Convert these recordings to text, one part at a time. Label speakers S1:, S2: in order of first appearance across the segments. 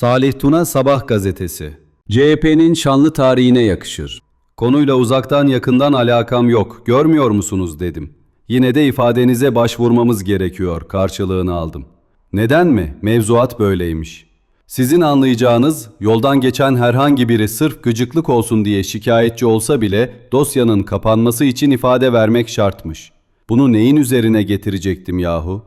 S1: Salih Tuna Sabah gazetesi. CHP'nin şanlı tarihine yakışır. Konuyla uzaktan yakından alakam yok. Görmüyor musunuz dedim. Yine de ifadenize başvurmamız gerekiyor. Karşılığını aldım. Neden mi? Mevzuat böyleymiş. Sizin anlayacağınız yoldan geçen herhangi biri sırf gıcıklık olsun diye şikayetçi olsa bile dosyanın kapanması için ifade vermek şartmış. Bunu neyin üzerine getirecektim yahu?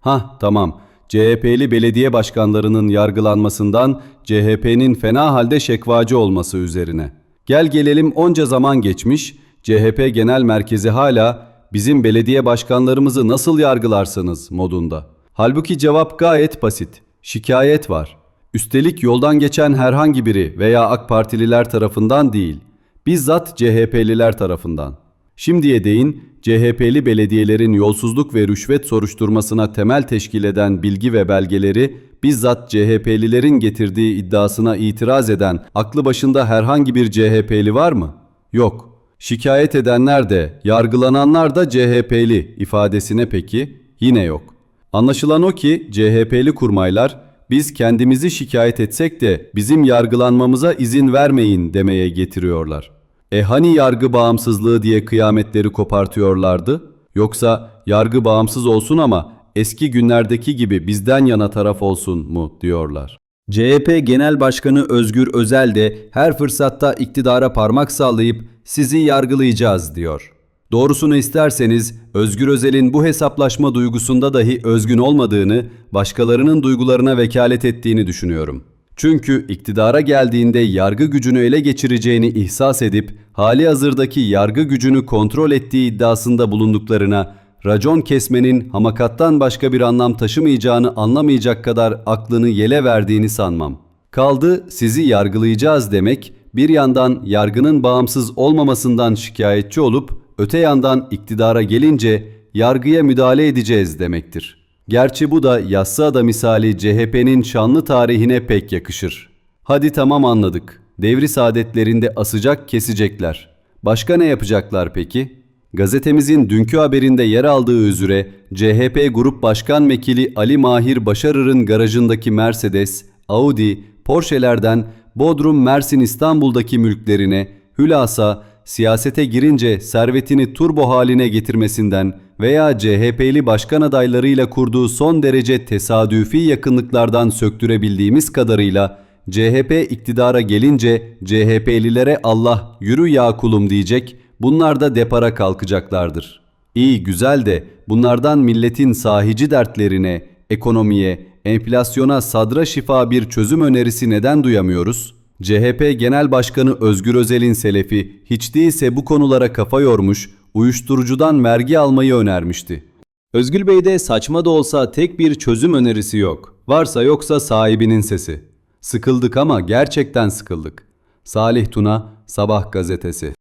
S1: Hah tamam. CHP'li belediye başkanlarının yargılanmasından CHP'nin fena halde şekvacı olması üzerine. Gel gelelim onca zaman geçmiş, CHP genel merkezi hala bizim belediye başkanlarımızı nasıl yargılarsınız modunda. Halbuki cevap gayet basit. Şikayet var. Üstelik yoldan geçen herhangi biri veya AK Partililer tarafından değil, bizzat CHP'liler tarafından. Şimdiye değin CHP'li belediyelerin yolsuzluk ve rüşvet soruşturmasına temel teşkil eden bilgi ve belgeleri bizzat CHP'lilerin getirdiği iddiasına itiraz eden aklı başında herhangi bir CHP'li var mı? Yok. Şikayet edenler de, yargılananlar da CHP'li ifadesine peki yine yok. Anlaşılan o ki CHP'li kurmaylar biz kendimizi şikayet etsek de bizim yargılanmamıza izin vermeyin demeye getiriyorlar. E hani yargı bağımsızlığı diye kıyametleri kopartıyorlardı? Yoksa yargı bağımsız olsun ama eski günlerdeki gibi bizden yana taraf olsun mu diyorlar. CHP Genel Başkanı Özgür Özel de her fırsatta iktidara parmak sallayıp sizi yargılayacağız diyor. Doğrusunu isterseniz Özgür Özel'in bu hesaplaşma duygusunda dahi özgün olmadığını, başkalarının duygularına vekalet ettiğini düşünüyorum. Çünkü iktidara geldiğinde yargı gücünü ele geçireceğini ihsas edip hali hazırdaki yargı gücünü kontrol ettiği iddiasında bulunduklarına racon kesmenin hamakattan başka bir anlam taşımayacağını anlamayacak kadar aklını yele verdiğini sanmam. Kaldı sizi yargılayacağız demek bir yandan yargının bağımsız olmamasından şikayetçi olup öte yandan iktidara gelince yargıya müdahale edeceğiz demektir. Gerçi bu da Yassıada misali CHP'nin şanlı tarihine pek yakışır. Hadi tamam anladık. Devri saadetlerinde asacak kesecekler. Başka ne yapacaklar peki? Gazetemizin dünkü haberinde yer aldığı üzere CHP Grup Başkan Vekili Ali Mahir Başarır'ın garajındaki Mercedes, Audi, Porsche'lerden Bodrum, Mersin, İstanbul'daki mülklerine, hülasa siyasete girince servetini turbo haline getirmesinden veya CHP'li başkan adaylarıyla kurduğu son derece tesadüfi yakınlıklardan söktürebildiğimiz kadarıyla CHP iktidara gelince CHP'lilere Allah yürü ya kulum diyecek, bunlar da depara kalkacaklardır. İyi güzel de bunlardan milletin sahici dertlerine, ekonomiye, enflasyona sadra şifa bir çözüm önerisi neden duyamıyoruz? CHP Genel Başkanı Özgür Özel'in selefi hiç değilse bu konulara kafa yormuş, uyuşturucudan vergi almayı önermişti. Özgül Bey'de saçma da olsa tek bir çözüm önerisi yok. Varsa yoksa sahibinin sesi. Sıkıldık ama gerçekten sıkıldık. Salih Tuna, Sabah gazetesi.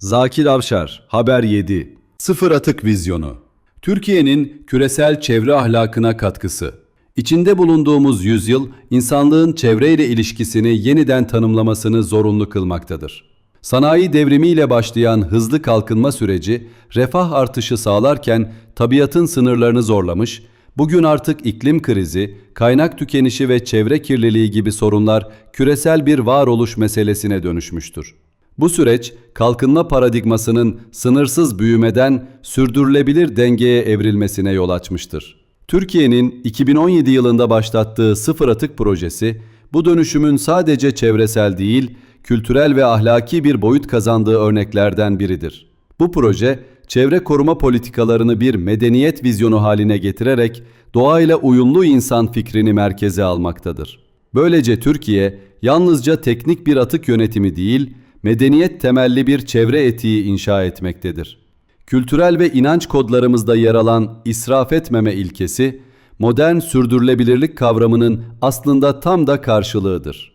S1: Zakir Avşar, Haber 7. Sıfır Atık Vizyonu. Türkiye'nin küresel çevre ahlakına katkısı. İçinde bulunduğumuz yüzyıl insanlığın çevreyle ilişkisini yeniden tanımlamasını zorunlu kılmaktadır. Sanayi devrimiyle başlayan hızlı kalkınma süreci refah artışı sağlarken tabiatın sınırlarını zorlamış, bugün artık iklim krizi, kaynak tükenişi ve çevre kirliliği gibi sorunlar küresel bir varoluş meselesine dönüşmüştür. Bu süreç kalkınma paradigmasının sınırsız büyümeden sürdürülebilir dengeye evrilmesine yol açmıştır. Türkiye'nin 2017 yılında başlattığı sıfır atık projesi bu dönüşümün sadece çevresel değil, kültürel ve ahlaki bir boyut kazandığı örneklerden biridir. Bu proje çevre koruma politikalarını bir medeniyet vizyonu haline getirerek doğayla uyumlu insan fikrini merkeze almaktadır. Böylece Türkiye yalnızca teknik bir atık yönetimi değil, medeniyet temelli bir çevre etiği inşa etmektedir. Kültürel ve inanç kodlarımızda yer alan israf etmeme ilkesi, modern sürdürülebilirlik kavramının aslında tam da karşılığıdır.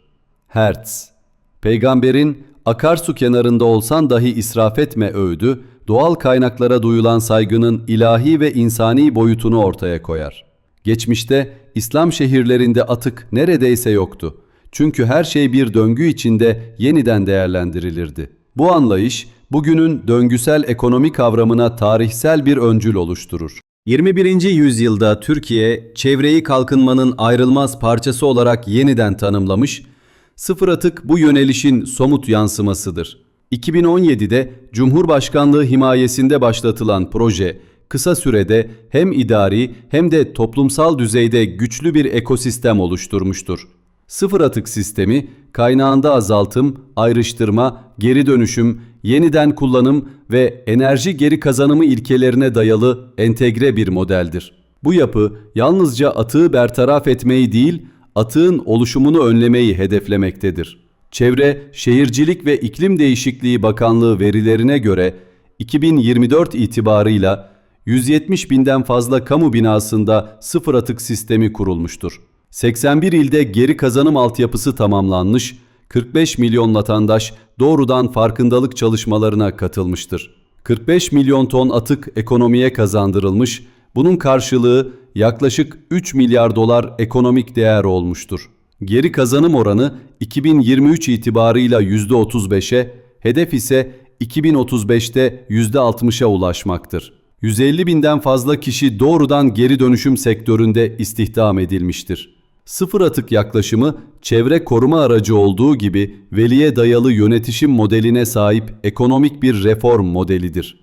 S1: Hertz Peygamberin akarsu kenarında olsan dahi israf etme öğüdü, doğal kaynaklara duyulan saygının ilahi ve insani boyutunu ortaya koyar. Geçmişte İslam şehirlerinde atık neredeyse yoktu. Çünkü her şey bir döngü içinde yeniden değerlendirilirdi. Bu anlayış bugünün döngüsel ekonomi kavramına tarihsel bir öncül oluşturur. 21. yüzyılda Türkiye, çevreyi kalkınmanın ayrılmaz parçası olarak yeniden tanımlamış, sıfır atık bu yönelişin somut yansımasıdır. 2017'de Cumhurbaşkanlığı himayesinde başlatılan proje, kısa sürede hem idari hem de toplumsal düzeyde güçlü bir ekosistem oluşturmuştur. Sıfır atık sistemi, kaynağında azaltım, ayrıştırma, geri dönüşüm, yeniden kullanım ve enerji geri kazanımı ilkelerine dayalı entegre bir modeldir. Bu yapı yalnızca atığı bertaraf etmeyi değil, atığın oluşumunu önlemeyi hedeflemektedir. Çevre, Şehircilik ve İklim Değişikliği Bakanlığı verilerine göre 2024 itibarıyla 170 binden fazla kamu binasında sıfır atık sistemi kurulmuştur. 81 ilde geri kazanım altyapısı tamamlanmış, 45 milyon vatandaş doğrudan farkındalık çalışmalarına katılmıştır. 45 milyon ton atık ekonomiye kazandırılmış, bunun karşılığı yaklaşık 3 milyar dolar ekonomik değer olmuştur. Geri kazanım oranı 2023 itibarıyla %35'e, hedef ise 2035'te %60'a ulaşmaktır. 150 binden fazla kişi doğrudan geri dönüşüm sektöründe istihdam edilmiştir. Sıfır atık yaklaşımı çevre koruma aracı olduğu gibi veliye dayalı yönetişim modeline sahip ekonomik bir reform modelidir.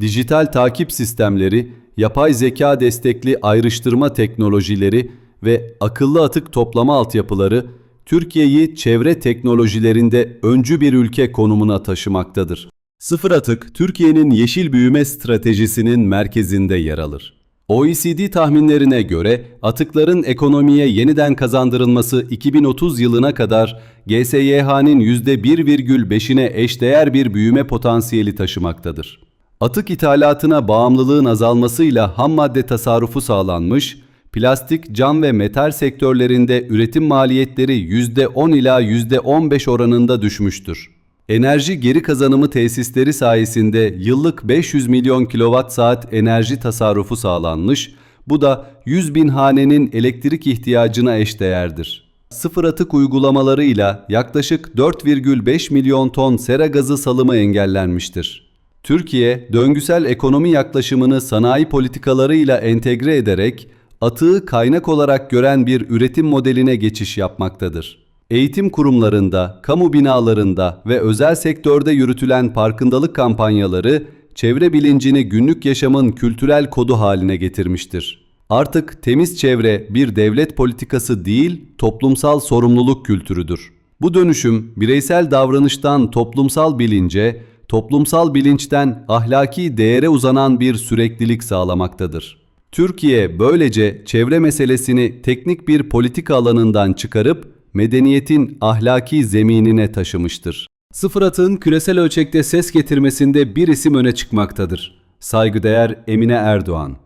S1: Dijital takip sistemleri, yapay zeka destekli ayrıştırma teknolojileri ve akıllı atık toplama altyapıları Türkiye'yi çevre teknolojilerinde öncü bir ülke konumuna taşımaktadır. Sıfır atık Türkiye'nin yeşil büyüme stratejisinin merkezinde yer alır. OECD tahminlerine göre atıkların ekonomiye yeniden kazandırılması 2030 yılına kadar GSYH'nin %1,5'ine eşdeğer bir büyüme potansiyeli taşımaktadır. Atık ithalatına bağımlılığın azalmasıyla ham madde tasarrufu sağlanmış, plastik, cam ve metal sektörlerinde üretim maliyetleri %10 ila %15 oranında düşmüştür. Enerji geri kazanımı tesisleri sayesinde yıllık 500 milyon kilowatt saat enerji tasarrufu sağlanmış, bu da 100 bin hanenin elektrik ihtiyacına eşdeğerdir. Sıfır atık uygulamalarıyla yaklaşık 4,5 milyon ton sera gazı salımı engellenmiştir. Türkiye, döngüsel ekonomi yaklaşımını sanayi politikalarıyla entegre ederek atığı kaynak olarak gören bir üretim modeline geçiş yapmaktadır. Eğitim kurumlarında, kamu binalarında ve özel sektörde yürütülen farkındalık kampanyaları çevre bilincini günlük yaşamın kültürel kodu haline getirmiştir. Artık temiz çevre bir devlet politikası değil, toplumsal sorumluluk kültürüdür. Bu dönüşüm bireysel davranıştan toplumsal bilince, toplumsal bilinçten ahlaki değere uzanan bir süreklilik sağlamaktadır. Türkiye böylece çevre meselesini teknik bir politika alanından çıkarıp medeniyetin ahlaki zeminine taşımıştır. Sıfır atığın küresel ölçekte ses getirmesinde bir isim öne çıkmaktadır. Saygıdeğer Emine Erdoğan.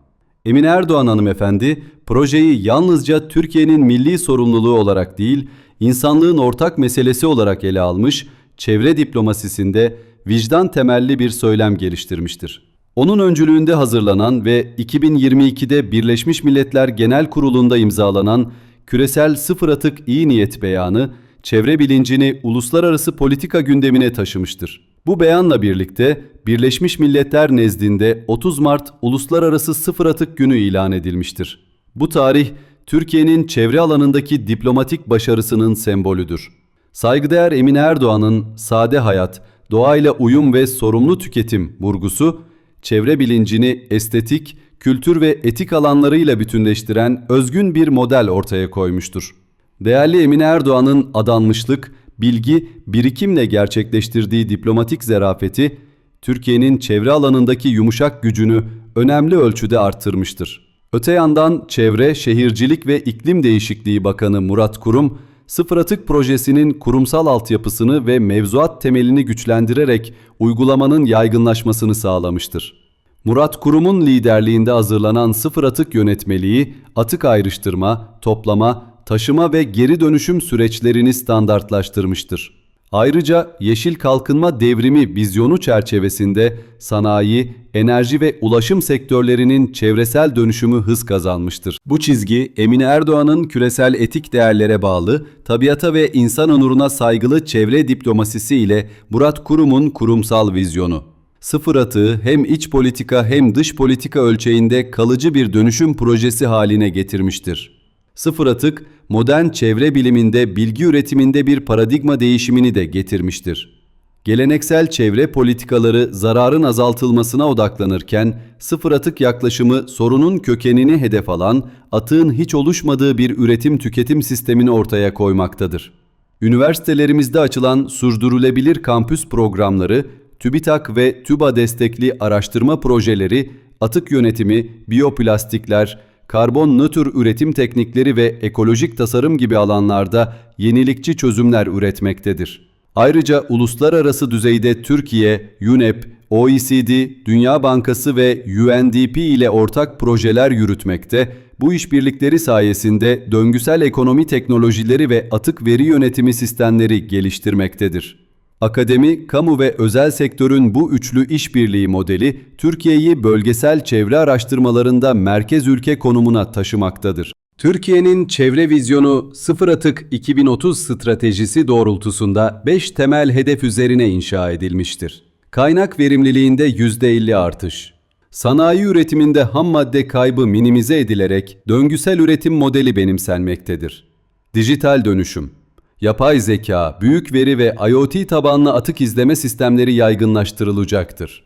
S1: Emine Erdoğan hanımefendi, projeyi yalnızca Türkiye'nin milli sorumluluğu olarak değil, insanlığın ortak meselesi olarak ele almış, çevre diplomasisinde vicdan temelli bir söylem geliştirmiştir. Onun öncülüğünde hazırlanan ve 2022'de Birleşmiş Milletler Genel Kurulu'nda imzalanan Küresel Sıfır Atık İyi Niyet Beyanı, çevre bilincini uluslararası politika gündemine taşımıştır. Bu beyanla birlikte Birleşmiş Milletler nezdinde 30 Mart Uluslararası Sıfır Atık Günü ilan edilmiştir. Bu tarih Türkiye'nin çevre alanındaki diplomatik başarısının sembolüdür. Saygıdeğer Emine Erdoğan'ın sade hayat, doğayla uyum ve sorumlu tüketim vurgusu, çevre bilincini estetik, kültür ve etik alanlarıyla bütünleştiren özgün bir model ortaya koymuştur. Değerli Emine Erdoğan'ın adanmışlık, bilgi, birikimle gerçekleştirdiği diplomatik zerafeti, Türkiye'nin çevre alanındaki yumuşak gücünü önemli ölçüde arttırmıştır. Öte yandan Çevre, Şehircilik ve İklim Değişikliği Bakanı Murat Kurum, Sıfır Atık Projesi'nin kurumsal altyapısını ve mevzuat temelini güçlendirerek uygulamanın yaygınlaşmasını sağlamıştır. Murat Kurum'un liderliğinde hazırlanan sıfır atık yönetmeliği, atık ayrıştırma, toplama, taşıma ve geri dönüşüm süreçlerini standartlaştırmıştır. Ayrıca yeşil kalkınma devrimi vizyonu çerçevesinde sanayi, enerji ve ulaşım sektörlerinin çevresel dönüşümü hız kazanmıştır. Bu çizgi Emine Erdoğan'ın küresel etik değerlere bağlı, tabiata ve insan onuruna saygılı çevre diplomasisi ile Murat Kurum'un kurumsal vizyonu. Sıfır atığı hem iç politika hem dış politika ölçeğinde kalıcı bir dönüşüm projesi haline getirmiştir. Sıfır atık, modern çevre biliminde bilgi üretiminde bir paradigma değişimini de getirmiştir. Geleneksel çevre politikaları zararın azaltılmasına odaklanırken sıfır atık yaklaşımı sorunun kökenini hedef alan, atığın hiç oluşmadığı bir üretim tüketim sistemini ortaya koymaktadır. Üniversitelerimizde açılan sürdürülebilir kampüs programları, TÜBİTAK ve TÜBA destekli araştırma projeleri, atık yönetimi, biyoplastikler, karbon nötr üretim teknikleri ve ekolojik tasarım gibi alanlarda yenilikçi çözümler üretmektedir. Ayrıca uluslararası düzeyde Türkiye, UNEP, OECD, Dünya Bankası ve UNDP ile ortak projeler yürütmekte, bu işbirlikleri sayesinde döngüsel ekonomi teknolojileri ve atık veri yönetimi sistemleri geliştirmektedir. Akademi, kamu ve özel sektörün bu üçlü işbirliği modeli Türkiye'yi bölgesel çevre araştırmalarında merkez ülke konumuna taşımaktadır. Türkiye'nin çevre vizyonu Sıfır Atık 2030 stratejisi doğrultusunda 5 temel hedef üzerine inşa edilmiştir. Kaynak verimliliğinde %50 artış. Sanayi üretiminde ham madde kaybı minimize edilerek döngüsel üretim modeli benimsenmektedir. Dijital dönüşüm. Yapay zeka, büyük veri ve IoT tabanlı atık izleme sistemleri yaygınlaştırılacaktır.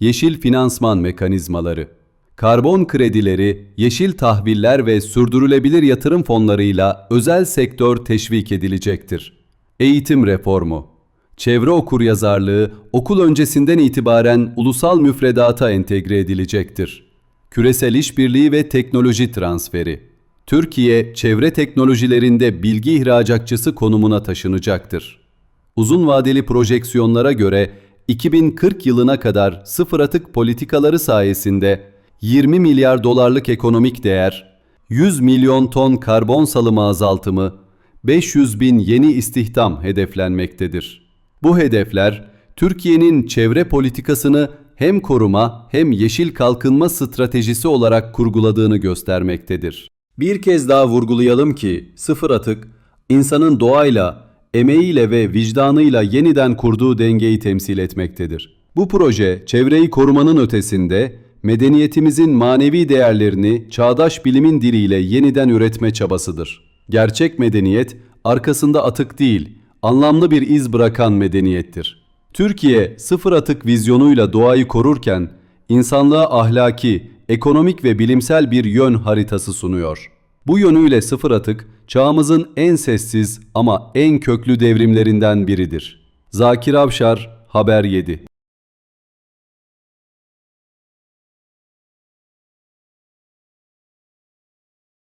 S1: Yeşil finansman mekanizmaları. Karbon kredileri, yeşil tahviller ve sürdürülebilir yatırım fonlarıyla özel sektör teşvik edilecektir. Eğitim reformu. Çevre okuryazarlığı okul öncesinden itibaren ulusal müfredata entegre edilecektir. Küresel işbirliği ve teknoloji transferi. Türkiye, çevre teknolojilerinde bilgi ihracatçısı konumuna taşınacaktır. Uzun vadeli projeksiyonlara göre 2040 yılına kadar sıfır atık politikaları sayesinde 20 milyar dolarlık ekonomik değer, 100 milyon ton karbon salımı azaltımı, 500 bin yeni istihdam hedeflenmektedir. Bu hedefler, Türkiye'nin çevre politikasını hem koruma hem yeşil kalkınma stratejisi olarak kurguladığını göstermektedir. Bir kez daha vurgulayalım ki sıfır atık, insanın doğayla, emeğiyle ve vicdanıyla yeniden kurduğu dengeyi temsil etmektedir. Bu proje çevreyi korumanın ötesinde medeniyetimizin manevi değerlerini çağdaş bilimin diliyle yeniden üretme çabasıdır. Gerçek medeniyet arkasında atık değil, anlamlı bir iz bırakan medeniyettir. Türkiye sıfır atık vizyonuyla doğayı korurken insanlığa ahlaki, ekonomik ve bilimsel bir yön haritası sunuyor. Bu yönüyle sıfır atık çağımızın en sessiz ama en köklü devrimlerinden biridir. Zakir Avşar, Haber 7